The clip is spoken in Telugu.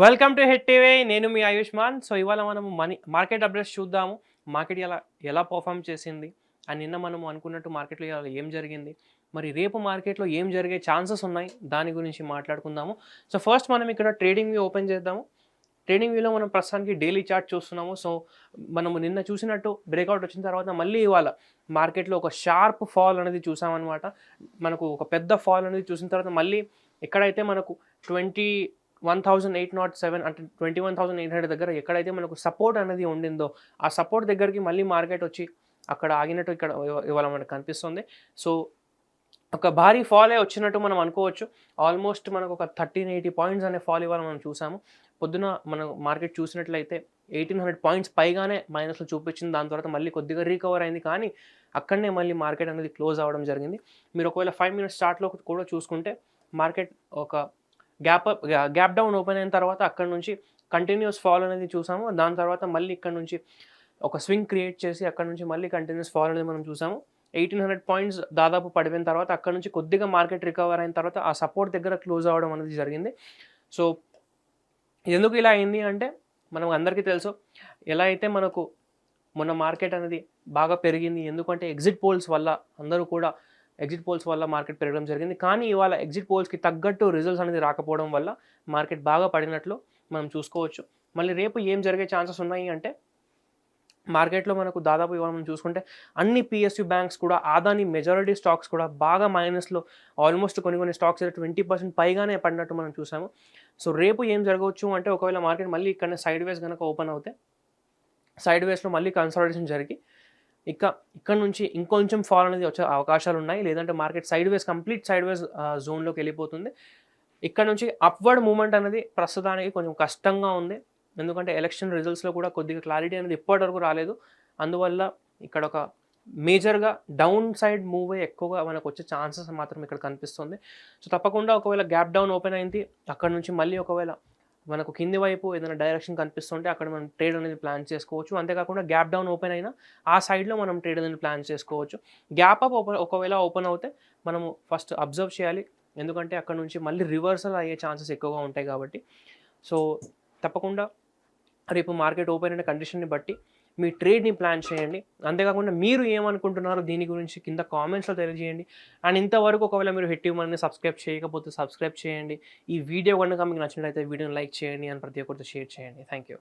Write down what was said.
వెల్కమ్ టు హెడ్ టీవీ నేను మీ ఆయుష్మాన్. సో ఇవాళ మనము మనీ మార్కెట్ అప్డేట్స్ చూద్దాము. మార్కెట్ ఎలా ఎలా పర్ఫామ్ చేసింది? అండ్ నిన్న మనం అనుకున్నట్టు మార్కెట్లో ఇవాళ ఏం జరిగింది? మరి రేపు మార్కెట్లో ఏం జరిగే ఛాన్సెస్ ఉన్నాయి? దాని గురించి మాట్లాడుకుందాము. సో ఫస్ట్ మనం ఇక్కడ ట్రేడింగ్ వ్యూ ఓపెన్ చేద్దాము. ట్రేడింగ్ వ్యూలో మనం ప్రస్తుతానికి డైలీ చార్ట్ చూస్తున్నాము. సో మనము నిన్న చూసినట్టు బ్రేక్అవుట్ వచ్చిన తర్వాత మళ్ళీ ఇవాళ మార్కెట్లో ఒక షార్ప్ ఫాల్ అనేది చూసామన్నమాట. మనకు ఒక పెద్ద ఫాల్ అనేది చూసిన తర్వాత మళ్ళీ ఎక్కడైతే మనకు twenty one thousand eight nought seven అంటే twenty one thousand eight hundred దగ్గర ఎక్కడైతే మనకు సపోర్ట్ అనేది ఉండిందో ఆ సపోర్ట్ దగ్గరికి మళ్ళీ మార్కెట్ వచ్చి అక్కడ ఆగినట్టు ఇక్కడ ఇవాళ మనకు కనిపిస్తుంది. సో ఒక భారీ ఫాలే వచ్చినట్టు మనం అనుకోవచ్చు. ఆల్మోస్ట్ మనకు ఒక థర్టీన్ ఎయిటీ పాయింట్స్ అనే ఫాల్ ఇవాళ మనం చూసాము. పొద్దున మనం మార్కెట్ చూసినట్లయితే ఎయిటీన్ హండ్రెడ్ పాయింట్స్ పైగానే మైనస్లో చూపించింది. దాని తర్వాత మళ్ళీ కొద్దిగా రీకవర్ అయింది. కానీ అక్కడనే మళ్ళీ మార్కెట్ అనేది క్లోజ్ అవ్వడం జరిగింది. మీరు ఒకవేళ ఫైవ్ మినిట్స్ స్టార్ట్లో కూడా చూసుకుంటే మార్కెట్ ఒక గ్యాప్ గ్యాప్ డౌన్ ఓపెన్ అయిన తర్వాత అక్కడ నుంచి కంటిన్యూస్ ఫాల్ అనేది చూసాము. దాని తర్వాత మళ్ళీ ఇక్కడ నుంచి ఒక స్వింగ్ క్రియేట్ చేసి అక్కడ నుంచి మళ్ళీ కంటిన్యూస్ ఫాల్ అనేది మనం చూసాము. ఎయిటీన్ హండ్రెడ్ పాయింట్స్ దాదాపు పడిపోయిన తర్వాత అక్కడ నుంచి కొద్దిగా మార్కెట్ రికవర్ అయిన తర్వాత ఆ సపోర్ట్ దగ్గర క్లోజ్ అవ్వడం అనేది జరిగింది. సో ఎందుకు ఇలా అయింది అంటే మనం అందరికీ తెలుసు ఎలా అయితే మనకు మొన్న మార్కెట్ అనేది బాగా పెరిగింది ఎందుకంటే ఎగ్జిట్ పోల్స్ వల్ల అందరూ కూడా ఎగ్జిట్ పోల్స్ వల్ల మార్కెట్ పెరగడం జరిగింది. కానీ ఇవాళ ఎగ్జిట్ పోల్స్కి తగ్గట్టు రిజల్ట్స్ అనేది రాకపోవడం వల్ల మార్కెట్ బాగా పడినట్లు మనం చూసుకోవచ్చు. మళ్ళీ రేపు ఏం జరిగే ఛాన్సెస్ ఉన్నాయి అంటే మార్కెట్లో మనకు దాదాపు ఇవాళ మనం చూసుకుంటే అన్ని పిఎస్యూ బ్యాంక్స్ కూడా ఆదాని మెజారిటీ స్టాక్స్ కూడా బాగా మైనస్లో ఆల్మోస్ట్ కొన్ని కొన్ని స్టాక్స్ అయితే ట్వంటీ పర్సెంట్ పైగానే పడినట్టు మనం చూసాము. సో రేపు ఏం జరగవచ్చు అంటే ఒకవేళ మార్కెట్ మళ్ళీ ఇక్కడ సైడ్ వేస్ కనుక ఓపెన్ అవుతే సైడ్ వేస్లో మళ్ళీ కన్సల్టేషన్ జరిగి ఇక ఇక్కడ నుంచి ఇంకొంచెం ఫాల్ అనేది వచ్చే అవకాశాలు ఉన్నాయి. లేదంటే market sideways complete sideways జోన్లోకి వెళ్ళిపోతుంది. ఇక్కడ నుంచి అప్వర్డ్ మూమెంట్ అనేది ప్రస్తుతానికి కొంచెం కష్టంగా ఉంది. ఎందుకంటే ఎలక్షన్ రిజల్ట్స్లో కూడా కొద్దిగా క్లారిటీ అనేది ఇప్పటివరకు రాలేదు. అందువల్ల ఇక్కడ ఒక మేజర్గా డౌన్ సైడ్ మూవ్ ఎక్కువగా మనకు వచ్చే ఛాన్సెస్ మాత్రం ఇక్కడ కనిపిస్తుంది. సో తప్పకుండా ఒకవేళ గ్యాప్ డౌన్ ఓపెన్ అయింది అక్కడ నుంచి మళ్ళీ ఒకవేళ మనకు కింది వైపు ఏదైనా డైరెక్షన్ కనిపిస్తుంటే అక్కడ మనం ట్రేడ్ అనేది ప్లాన్ చేసుకోవచ్చు. అంతేకాకుండా గ్యాప్ డౌన్ ఓపెన్ అయినా ఆ సైడ్లో మనం ట్రేడ్ అనేది ప్లాన్ చేసుకోవచ్చు. గ్యాప్ అప్ ఓపెన్ ఒకవేళ ఓపెన్ అవుతే మనము ఫస్ట్ అబ్జర్వ్ చేయాలి. ఎందుకంటే అక్కడ నుంచి మళ్ళీ రివర్సల్ అయ్యే ఛాన్సెస్ ఎక్కువగా ఉంటాయి కాబట్టి. సో తప్పకుండా రేపు మార్కెట్ ఓపెన్ అయిన కండిషన్ని బట్టి మీ ట్రేడ్ని ప్లాన్ చేయండి. అంతేకాకుండా మీరు ఏమనుకుంటున్నారో దీని గురించి కింద కామెంట్స్లో తెలియజేయండి. అండ్ ఇంతవరకు ఒకవేళ మీరు హెట్టి మనని సబ్స్క్రైబ్ చేయకపోతే సబ్స్క్రైబ్ చేయండి. ఈ వీడియో కనుక మీకు నచ్చినట్లయితే వీడియోని లైక్ చేయండి. అని ప్రతి ఒక్కరితో షేర్ చేయండి. Thank you